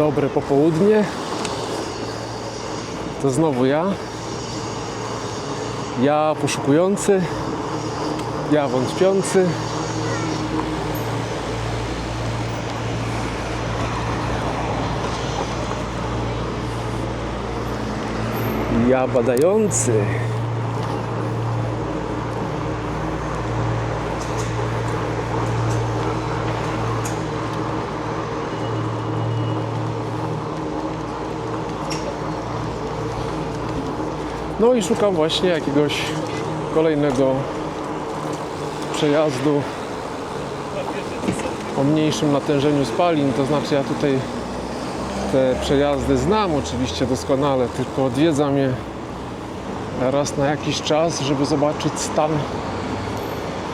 dobre popołudnie. To znowu ja. Ja poszukujący. Ja wątpiący. Ja badający. No i szukam właśnie jakiegoś kolejnego przejazdu o mniejszym natężeniu spalin. To znaczy ja tutaj te przejazdy znam oczywiście doskonale, tylko odwiedzam je raz na jakiś czas, żeby zobaczyć stan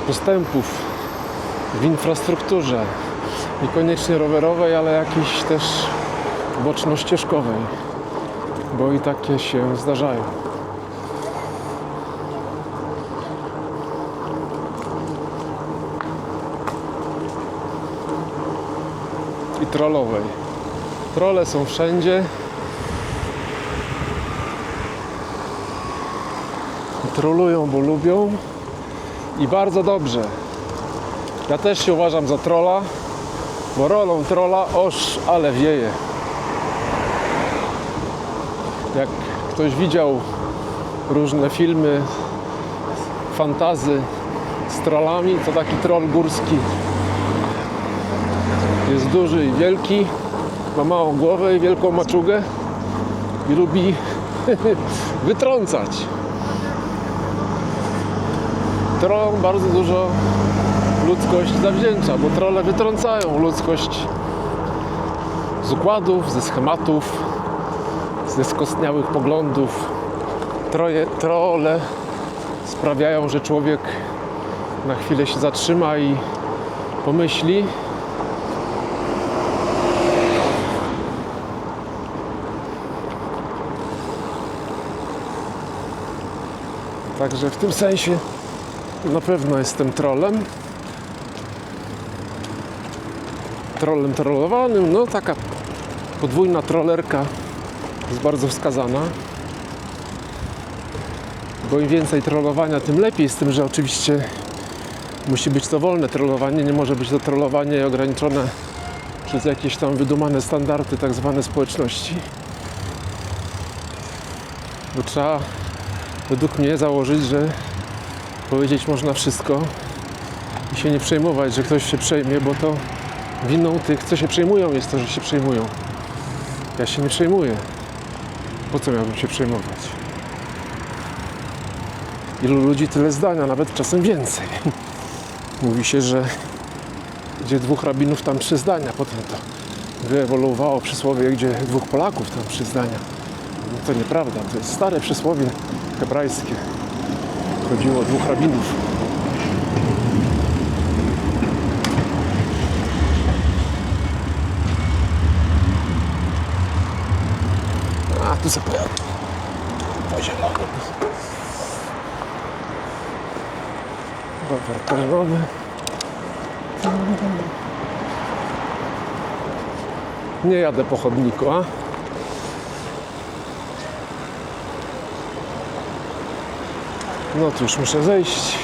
postępów w infrastrukturze. Niekoniecznie rowerowej, ale jakiejś też boczno-ścieżkowej, bo i takie się zdarzają. Trollowej. Trolle są wszędzie. Trolują, bo lubią i bardzo dobrze. Ja też się uważam za trolla, bo rolą trolla oż, ale wieje. Jak ktoś widział różne filmy fantazy z trollami, to taki troll górski jest duży i wielki, ma małą głowę i wielką maczugę i lubi wytrącać. Trollom bardzo dużo ludzkość zawdzięcza, bo trolle wytrącają ludzkość z układów, ze schematów, ze skostniałych poglądów. Troje, trolle sprawiają, że człowiek na chwilę się zatrzyma i pomyśli, Także w tym sensie na pewno jestem trolem. Trolem trollowanym, no taka podwójna trollerka jest bardzo wskazana. Bo im więcej trollowania, tym lepiej, z tym, że oczywiście musi być to wolne trollowanie, nie może być to trollowanie ograniczone przez jakieś tam wydumane standardy tak zwane społeczności. Bo trzeba według mnie założyć, że powiedzieć można wszystko i się nie przejmować, że ktoś się przejmie, bo to winą tych, co się przejmują, jest to, że się przejmują. Ja się nie przejmuję. Po co miałbym się przejmować? Ilu ludzi, tyle zdania, nawet czasem więcej. Mówi się, że gdzie dwóch rabinów, tam trzy zdania. Potem to wyewoluowało przysłowie, gdzie dwóch Polaków, tam trzy zdania. No to nieprawda, to jest stare przysłowie hebrajskie. Chodziło o dwóch rabinów. A, tu sobie pojadę. Po zielonym. Rower terenowy. Nie jadę po chodniku, a? No już muszę zejść.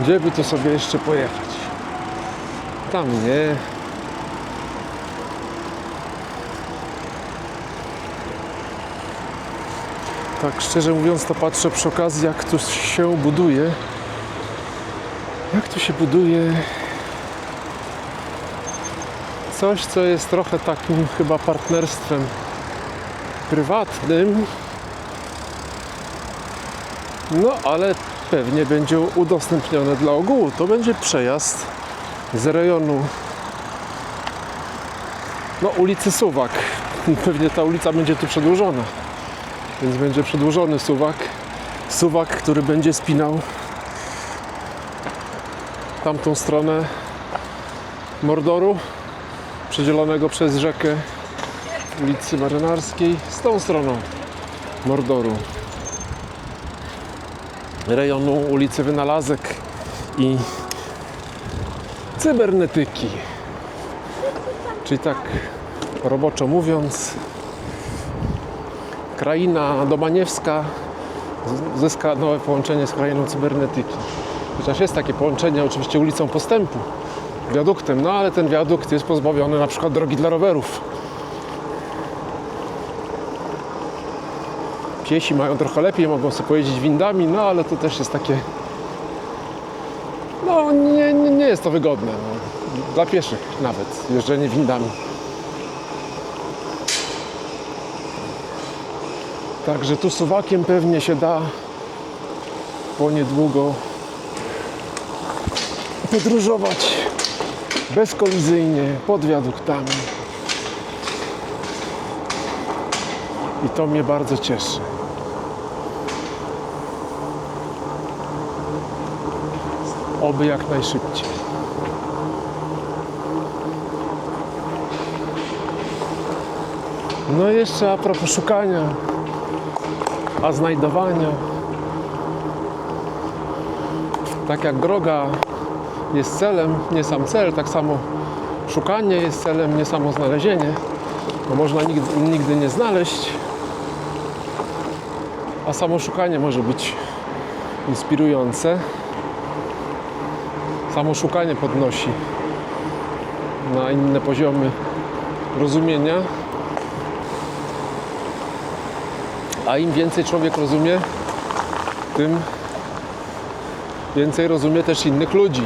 Gdzie by to sobie jeszcze pojechać? Tam nie. Tak szczerze mówiąc to patrzę przy okazji jak tu się buduje. Jak tu się buduje coś, co jest trochę takim chyba partnerstwem prywatnym. No, ale pewnie będzie udostępnione dla ogółu. To będzie przejazd z rejonu no, ulicy Suwak. Pewnie ta ulica będzie tu przedłużona. Więc będzie przedłużony Suwak. Suwak, który będzie spinał tamtą stronę Mordoru, przedzielonego przez rzekę ulicy Marynarskiej, z tą stroną Mordoru rejonu ulicy Wynalazek i cybernetyki. Czyli tak roboczo mówiąc, kraina domaniewska zyska nowe połączenie z krainą cybernetyki. Chociaż jest takie połączenie oczywiście ulicą Postępu, wiaduktem, no ale ten wiadukt jest pozbawiony na przykład drogi dla rowerów. Piesi mają trochę lepiej, mogą sobie pojeździć windami, no ale to też jest takie... No nie, nie, nie jest to wygodne. No. Dla pieszych nawet, jeżdżenie windami. Także tu suwakiem pewnie się da po niedługo podróżować bezkolizyjnie pod wiaduktami. I to mnie bardzo cieszy. Oby jak najszybciej. No i jeszcze a propos szukania, a znajdowania. Tak jak droga jest celem, nie sam cel, tak samo szukanie jest celem, nie samo znalezienie. Bo można nigdy, nigdy nie znaleźć, a samo szukanie może być inspirujące. Samo szukanie podnosi na inne poziomy rozumienia. A im więcej człowiek rozumie, tym więcej rozumie też innych ludzi.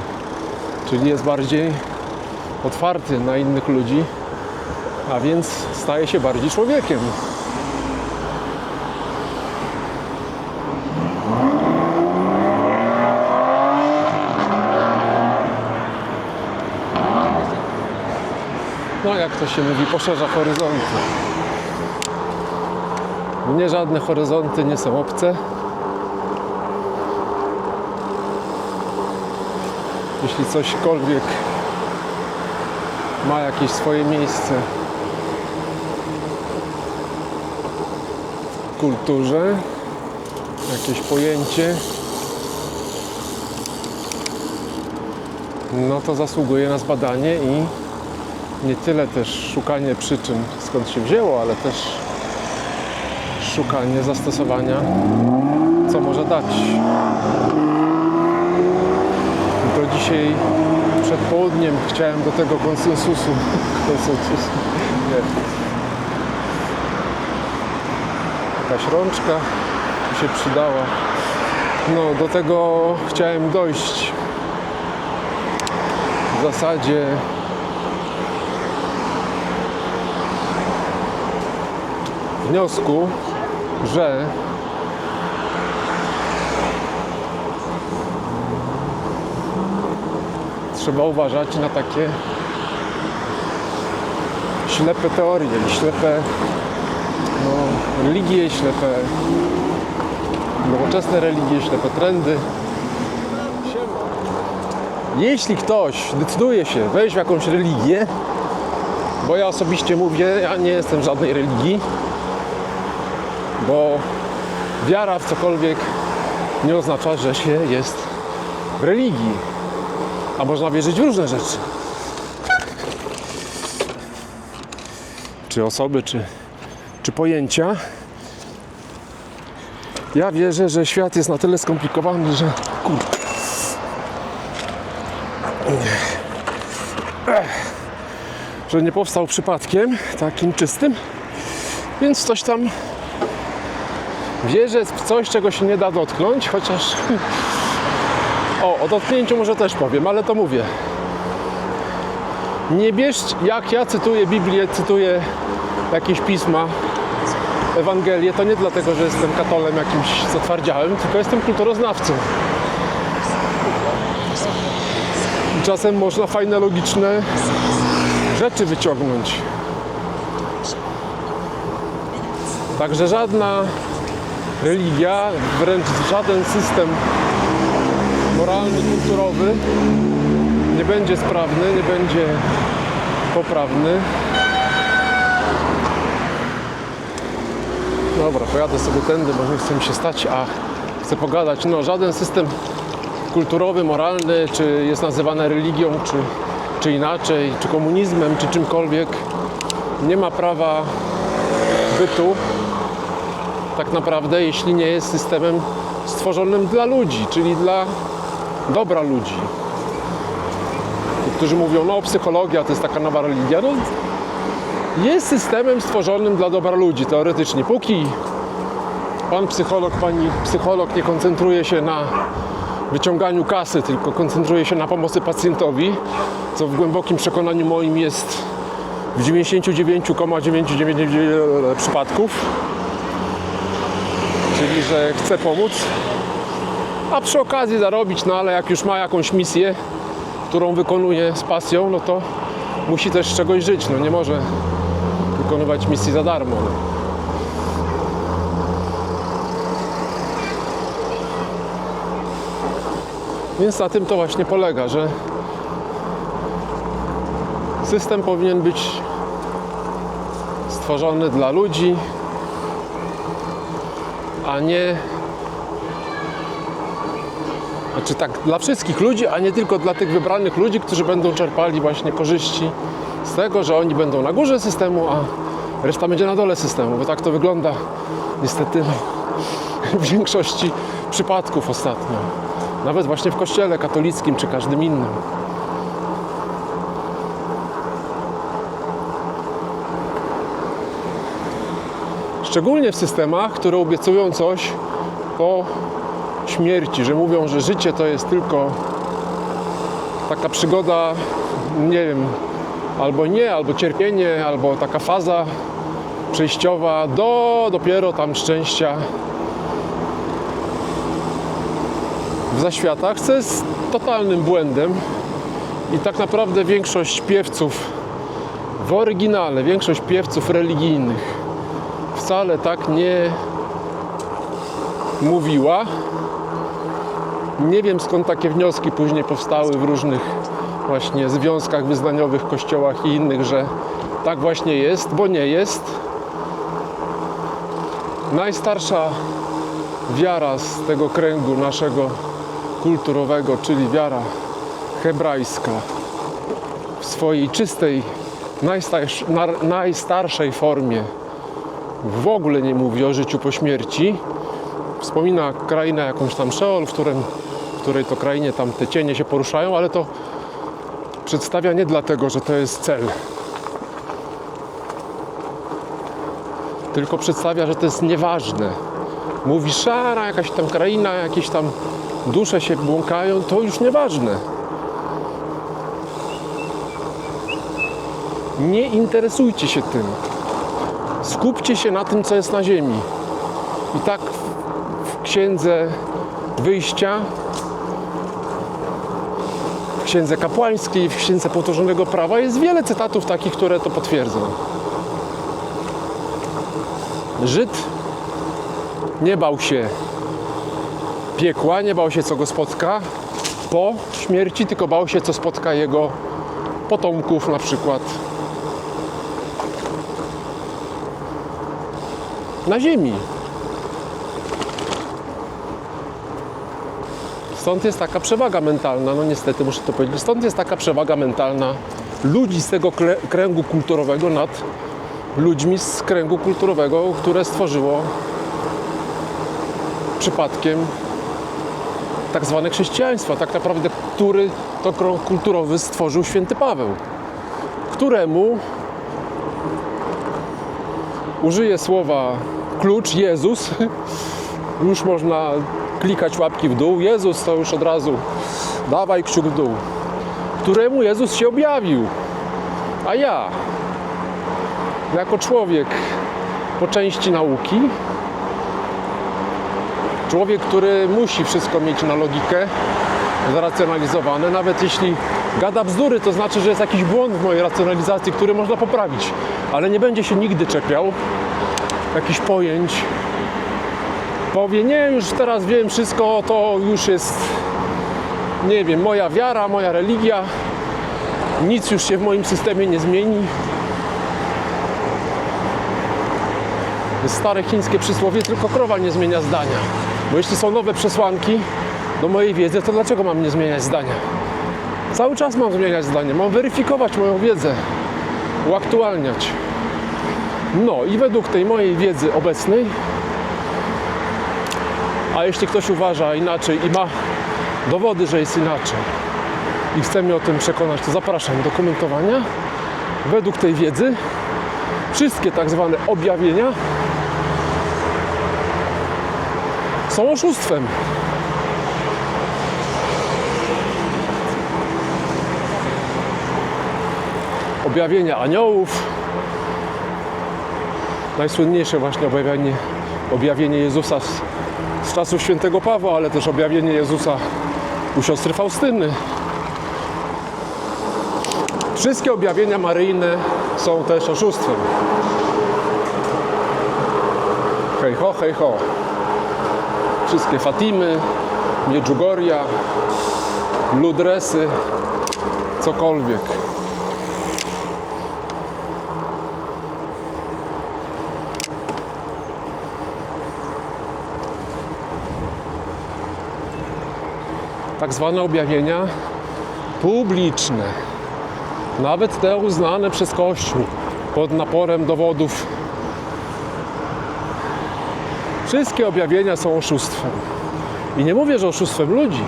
Czyli jest bardziej otwarty na innych ludzi, a więc staje się bardziej człowiekiem. No jak to się mówi, poszerza horyzonty. Mnie żadne horyzonty nie są obce. Jeśli cośkolwiek ma jakieś swoje miejsce w kulturze, jakieś pojęcie, no to zasługuje na zbadanie i nie tyle też szukanie przyczyn, skąd się wzięło, ale też szukanie zastosowania, co może dać. Do dzisiaj przed południem chciałem do tego konsensusu. konsensusu. Nie. Jakaś rączka mi się przydała. No, do tego chciałem dojść. W zasadzie wniosku, że trzeba uważać na takie ślepe teorie, ślepe no, religie, ślepe nowoczesne religie, ślepe trendy. Jeśli ktoś decyduje się wejść w jakąś religię, bo ja osobiście mówię, ja nie jestem żadnej religii, bo wiara w cokolwiek nie oznacza, że się jest w religii. A można wierzyć w różne rzeczy. Czy osoby, czy, czy pojęcia. Ja wierzę, że świat jest na tyle skomplikowany, że. Że nie powstał przypadkiem takim czystym. Więc coś tam wierzę w coś, czego się nie da dotknąć, chociaż. O, o dotknięciu może też powiem, ale to mówię. Nie bierzcie, jak ja cytuję Biblię, cytuję jakieś pisma, Ewangelię, to nie dlatego, że jestem katolem jakimś zatwardziałym, tylko jestem kulturoznawcą. Czasem można fajne, logiczne rzeczy wyciągnąć. Także żadna religia, wręcz żaden system moralny, kulturowy nie będzie sprawny, nie będzie poprawny. Dobra, pojadę sobie tędy, bo nie chcę mi się stać, a chcę pogadać. No, żaden system kulturowy, moralny, czy jest nazywany religią, czy czy inaczej, czy komunizmem, czy czymkolwiek, nie ma prawa bytu tak naprawdę, jeśli nie jest systemem stworzonym dla ludzi, czyli dla dobra ludzi. Niektórzy mówią, no psychologia to jest taka nowa religia. No, jest systemem stworzonym dla dobra ludzi, teoretycznie. Póki pan psycholog, pani psycholog nie koncentruje się na wyciąganiu kasy, tylko koncentruje się na pomocy pacjentowi, co w głębokim przekonaniu moim jest w 99,99% przypadków, czyli że chce pomóc, a przy okazji zarobić, no ale jak już ma jakąś misję, którą wykonuje z pasją, no to musi też z czegoś żyć, no nie może wykonywać misji za darmo. No. Więc na tym to właśnie polega, że system powinien być stworzony dla ludzi, a nie znaczy tak dla wszystkich ludzi, a nie tylko dla tych wybranych ludzi, którzy będą czerpali właśnie korzyści z tego, że oni będą na górze systemu, a reszta będzie na dole systemu, bo tak to wygląda niestety no, w większości przypadków ostatnio. Nawet właśnie w kościele katolickim czy każdym innym. Szczególnie w systemach, które obiecują coś po śmierci, że mówią, że życie to jest tylko taka przygoda, nie wiem, albo nie, albo cierpienie, albo taka faza przejściowa do dopiero tam szczęścia w zaświatach, co jest totalnym błędem i tak naprawdę większość śpiewców w oryginale, większość śpiewców religijnych wcale tak nie mówiła. Nie wiem skąd takie wnioski później powstały w różnych właśnie związkach wyznaniowych, kościołach i innych, że tak właśnie jest, bo nie jest. Najstarsza wiara z tego kręgu naszego kulturowego, czyli wiara hebrajska w swojej czystej, najstarszej formie w ogóle nie mówi o życiu po śmierci. Wspomina krainę jakąś tam Szeol, w, którym, w której to krainie tam te cienie się poruszają, ale to przedstawia nie dlatego, że to jest cel. Tylko przedstawia, że to jest nieważne. Mówi szara, jakaś tam kraina, jakieś tam dusze się błąkają, to już nieważne. Nie interesujcie się tym. Skupcie się na tym, co jest na ziemi. I tak w księdze wyjścia, w księdze kapłańskiej, w księdze powtórzonego prawa jest wiele cytatów takich, które to potwierdzą. Żyd nie bał się piekła, nie bał się, co go spotka po śmierci, tylko bał się, co spotka jego potomków na przykład na ziemi. Stąd jest taka przewaga mentalna, no niestety muszę to powiedzieć, stąd jest taka przewaga mentalna ludzi z tego krę- kręgu kulturowego nad ludźmi z kręgu kulturowego, które stworzyło przypadkiem tak zwane chrześcijaństwo, tak naprawdę który to krąg kulturowy stworzył święty Paweł, któremu użyję słowa klucz Jezus, już można klikać łapki w dół. Jezus to już od razu dawaj kciuk w dół. Któremu Jezus się objawił. A ja, jako człowiek po części nauki, człowiek, który musi wszystko mieć na logikę, zracjonalizowane, nawet jeśli gada bzdury, to znaczy, że jest jakiś błąd w mojej racjonalizacji, który można poprawić, ale nie będzie się nigdy czepiał jakichś pojęć. Powie, nie, już teraz wiem wszystko, to już jest, nie wiem, moja wiara, moja religia, nic już się w moim systemie nie zmieni. Stare chińskie przysłowie, tylko krowa nie zmienia zdania. Bo jeśli są nowe przesłanki do mojej wiedzy, to dlaczego mam nie zmieniać zdania? Cały czas mam zmieniać zdanie, mam weryfikować moją wiedzę, uaktualniać. No i według tej mojej wiedzy obecnej, a jeśli ktoś uważa inaczej i ma dowody, że jest inaczej i chce mnie o tym przekonać, to zapraszam do komentowania. Według tej wiedzy wszystkie tak zwane objawienia są oszustwem. Objawienia aniołów, najsłynniejsze właśnie objawienie, objawienie Jezusa z, z czasów świętego Pawła, ale też objawienie Jezusa u siostry Faustyny. Wszystkie objawienia maryjne są też oszustwem. Hej ho, hej ho. Wszystkie Fatimy, Medjugorja, Ludresy, cokolwiek. Tak zwane objawienia publiczne nawet te uznane przez Kościół pod naporem dowodów. Wszystkie objawienia są oszustwem. I nie mówię, że oszustwem ludzi.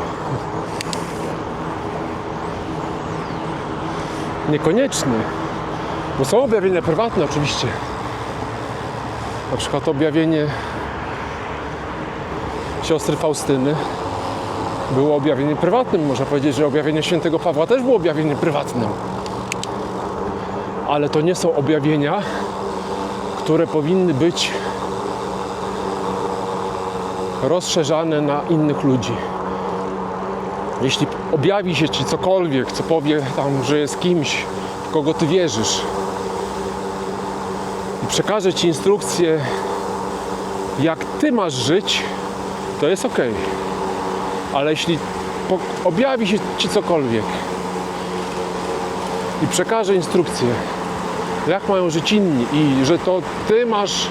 Niekoniecznie. Bo są objawienia prywatne oczywiście. Na przykład objawienie siostry Faustyny było objawieniem prywatnym. Można powiedzieć, że objawienie świętego Pawła też było objawieniem prywatnym ale to nie są objawienia, które powinny być rozszerzane na innych ludzi. Jeśli objawi się ci cokolwiek, co powie tam, że jest kimś, w kogo ty wierzysz i przekaże ci instrukcję, jak ty masz żyć, to jest ok. Ale jeśli objawi się ci cokolwiek i przekaże instrukcję, jak mają żyć inni i że to ty masz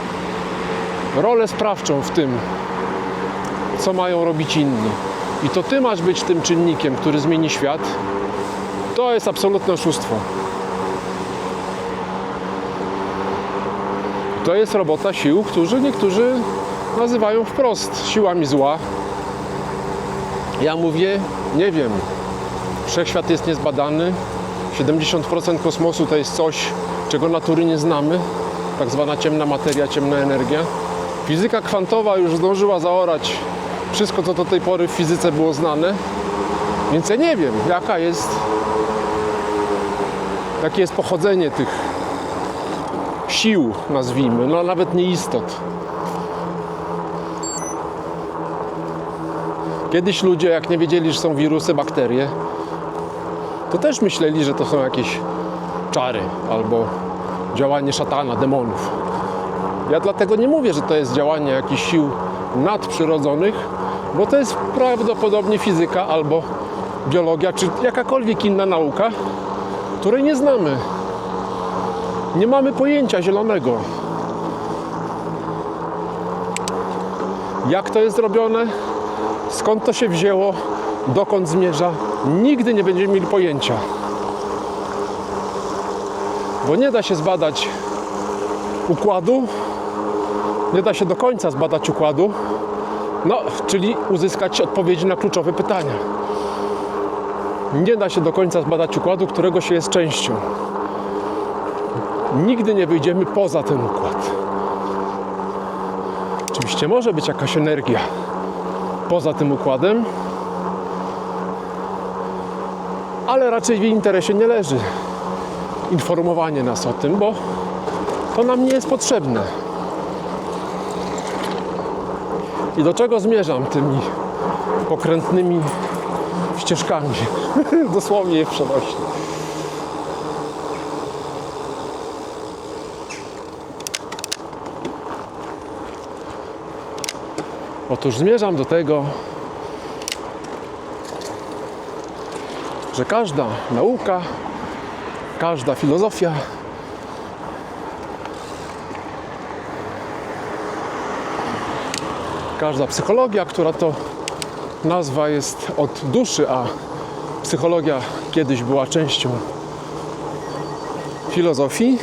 rolę sprawczą w tym, co mają robić inni. I to ty masz być tym czynnikiem, który zmieni świat. To jest absolutne oszustwo. To jest robota sił, którzy niektórzy nazywają wprost siłami zła. Ja mówię, nie wiem. Wszechświat jest niezbadany. 70% kosmosu to jest coś, czego natury nie znamy, tak zwana ciemna materia, ciemna energia. Fizyka kwantowa już zdążyła zaorać wszystko, co do tej pory w fizyce było znane, więc ja nie wiem, jaka jest, jakie jest pochodzenie tych sił, nazwijmy, no nawet nie istot. Kiedyś ludzie, jak nie wiedzieli, że są wirusy, bakterie, to też myśleli, że to są jakieś czary albo działanie szatana, demonów. Ja dlatego nie mówię, że to jest działanie jakichś sił nadprzyrodzonych, bo to jest prawdopodobnie fizyka albo biologia, czy jakakolwiek inna nauka, której nie znamy. Nie mamy pojęcia zielonego. Jak to jest zrobione? Skąd to się wzięło? Dokąd zmierza? Nigdy nie będziemy mieli pojęcia bo nie da się zbadać układu, nie da się do końca zbadać układu, no, czyli uzyskać odpowiedzi na kluczowe pytania. Nie da się do końca zbadać układu, którego się jest częścią. Nigdy nie wyjdziemy poza ten układ. Oczywiście może być jakaś energia poza tym układem, ale raczej w interesie nie leży informowanie nas o tym, bo to nam nie jest potrzebne. I do czego zmierzam tymi pokrętnymi ścieżkami? Dosłownie je przenosi. Otóż zmierzam do tego, że każda nauka każda filozofia każda psychologia, która to nazwa jest od duszy, a psychologia kiedyś była częścią filozofii,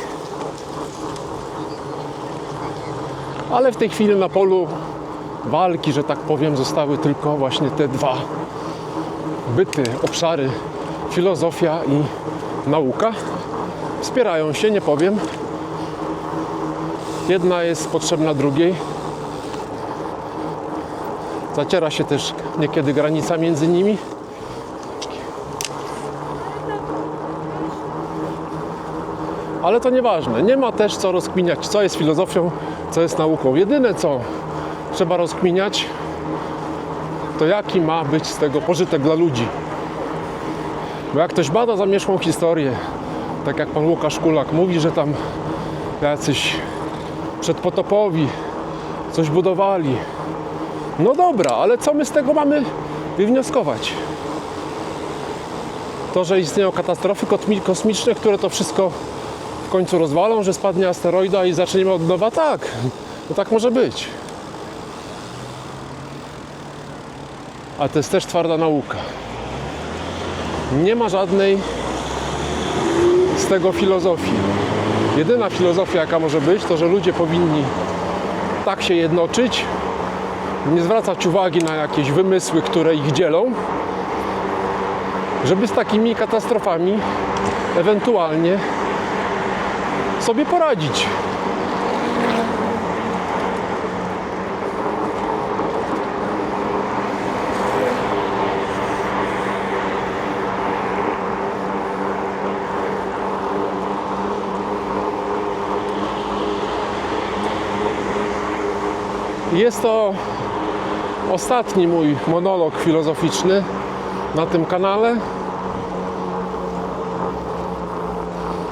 ale w tej chwili na polu walki, że tak powiem, zostały tylko właśnie te dwa byty, obszary filozofia i nauka. Wspierają się, nie powiem. Jedna jest potrzebna drugiej. Zaciera się też niekiedy granica między nimi. Ale to nieważne. Nie ma też co rozkminiać, co jest filozofią, co jest nauką. Jedyne co trzeba rozkminiać, to jaki ma być z tego pożytek dla ludzi. Bo jak ktoś bada zamieszłą historię, tak jak pan Łukasz Kulak mówi, że tam jacyś przedpotopowi coś budowali. No dobra, ale co my z tego mamy wywnioskować? To, że istnieją katastrofy kosmiczne, które to wszystko w końcu rozwalą, że spadnie asteroida i zaczniemy od nowa? Tak, no tak może być. A to jest też twarda nauka. Nie ma żadnej z tego filozofii. Jedyna filozofia, jaka może być, to że ludzie powinni tak się jednoczyć, nie zwracać uwagi na jakieś wymysły, które ich dzielą, żeby z takimi katastrofami ewentualnie sobie poradzić. Jest to ostatni mój monolog filozoficzny na tym kanale.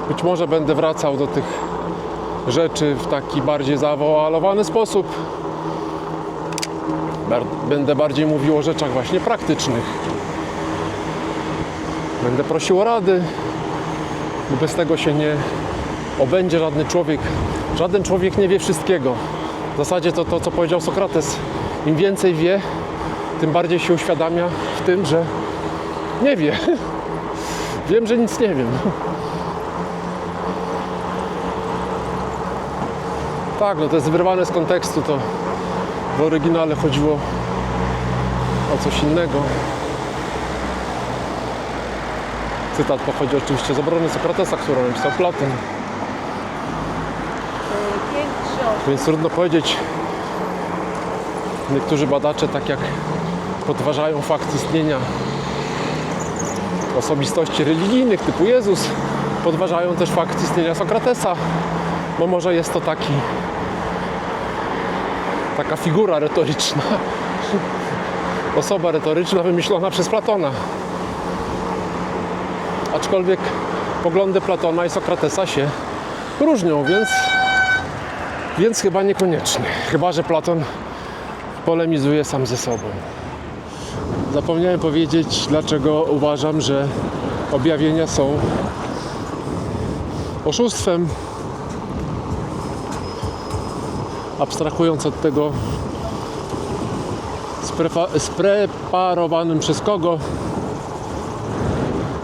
Być może będę wracał do tych rzeczy w taki bardziej zawoalowany sposób. Będę bardziej mówił o rzeczach właśnie praktycznych. Będę prosił o rady, bez tego się nie obędzie żadny człowiek. Żaden człowiek nie wie wszystkiego. W zasadzie to to, co powiedział Sokrates. Im więcej wie, tym bardziej się uświadamia w tym, że nie wie. Wiem, że nic nie wiem. Tak, no to jest wyrwane z kontekstu, to w oryginale chodziło o coś innego. Cytat pochodzi oczywiście z obrony Sokratesa, którą napisał Platon. Więc trudno powiedzieć, niektórzy badacze tak jak podważają fakt istnienia osobistości religijnych typu Jezus, podważają też fakt istnienia Sokratesa, bo może jest to taki taka figura retoryczna, osoba retoryczna wymyślona przez Platona. Aczkolwiek poglądy Platona i Sokratesa się różnią, więc więc chyba niekoniecznie. Chyba, że Platon polemizuje sam ze sobą. Zapomniałem powiedzieć, dlaczego uważam, że objawienia są oszustwem. Abstrahując od tego spreparowanym przez kogo,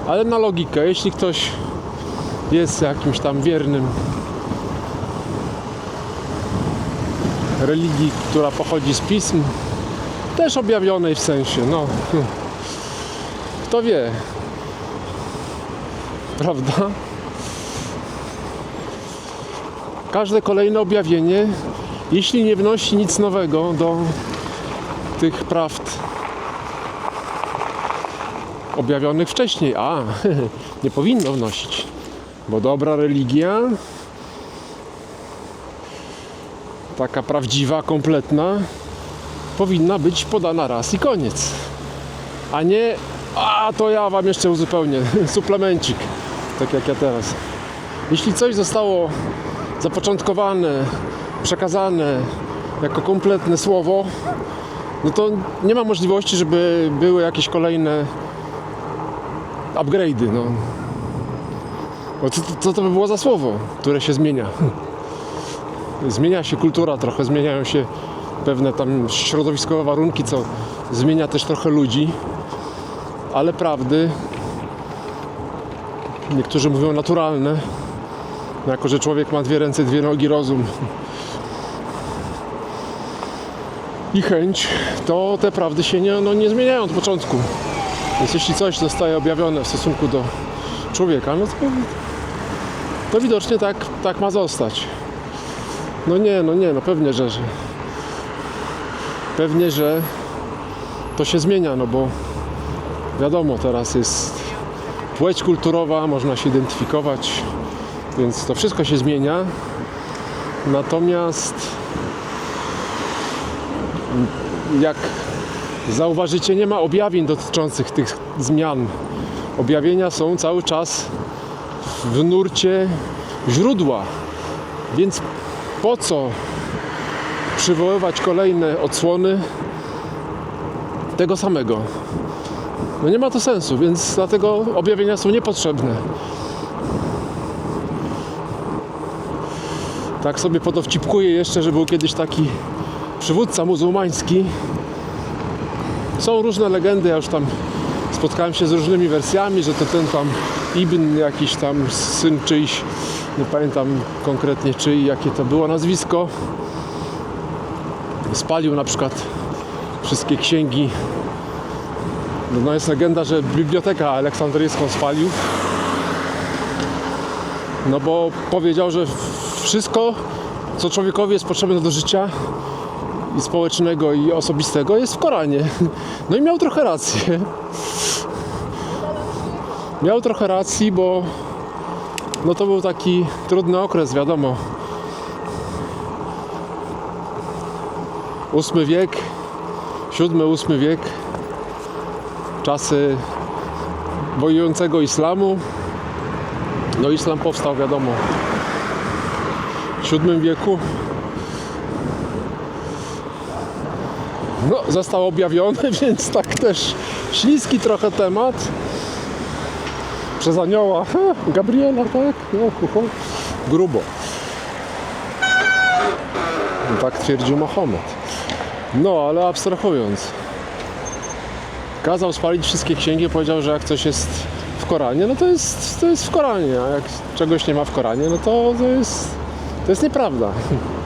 ale na logikę, jeśli ktoś jest jakimś tam wiernym religii, która pochodzi z pism, też objawionej w sensie, no. Kto wie, prawda? Każde kolejne objawienie, jeśli nie wnosi nic nowego do tych prawd objawionych wcześniej, a nie powinno wnosić, bo dobra religia taka prawdziwa, kompletna, powinna być podana raz i koniec. A nie, a to ja wam jeszcze uzupełnię, suplemencik, tak jak ja teraz. Jeśli coś zostało zapoczątkowane, przekazane jako kompletne słowo, no to nie ma możliwości, żeby były jakieś kolejne upgrade'y. No. Co, co to by było za słowo, które się zmienia? zmienia się kultura trochę, zmieniają się pewne tam środowiskowe warunki, co zmienia też trochę ludzi, ale prawdy niektórzy mówią naturalne, jako że człowiek ma dwie ręce, dwie nogi, rozum i chęć, to te prawdy się nie, no, nie zmieniają od początku. Więc jeśli coś zostaje objawione w stosunku do człowieka, no to, to widocznie tak, tak ma zostać. No nie, no nie, no pewnie, że, że pewnie, że to się zmienia, no bo wiadomo, teraz jest płeć kulturowa, można się identyfikować, więc to wszystko się zmienia. Natomiast jak zauważycie, nie ma objawień dotyczących tych zmian. Objawienia są cały czas w nurcie źródła. Więc po co przywoływać kolejne odsłony tego samego? No nie ma to sensu, więc dlatego objawienia są niepotrzebne. Tak sobie podowcipkuję jeszcze, że był kiedyś taki przywódca muzułmański. Są różne legendy, ja już tam spotkałem się z różnymi wersjami, że to ten tam Ibn, jakiś tam syn czyjś, nie pamiętam konkretnie czyj, jakie to było nazwisko. Spalił na przykład wszystkie księgi. No jest legenda, że bibliotekę aleksandryjską spalił. No bo powiedział, że wszystko, co człowiekowi jest potrzebne do życia, i społecznego i osobistego jest w Koranie. No i miał trochę rację. Miał trochę racji, bo no to był taki trudny okres, wiadomo. Ósmy wiek, ósmy wiek, czasy bojującego islamu. No islam powstał, wiadomo, w siódmym wieku. No, został objawiony, więc tak też śliski trochę temat. Przez anioła. Gabriela, tak? No, hu, hu. Grubo. Tak twierdził Mahomet. No, ale abstrahując. Kazał spalić wszystkie księgi, powiedział, że jak coś jest w Koranie, no to jest, to jest w Koranie, a jak czegoś nie ma w Koranie, no to, to jest, to jest nieprawda.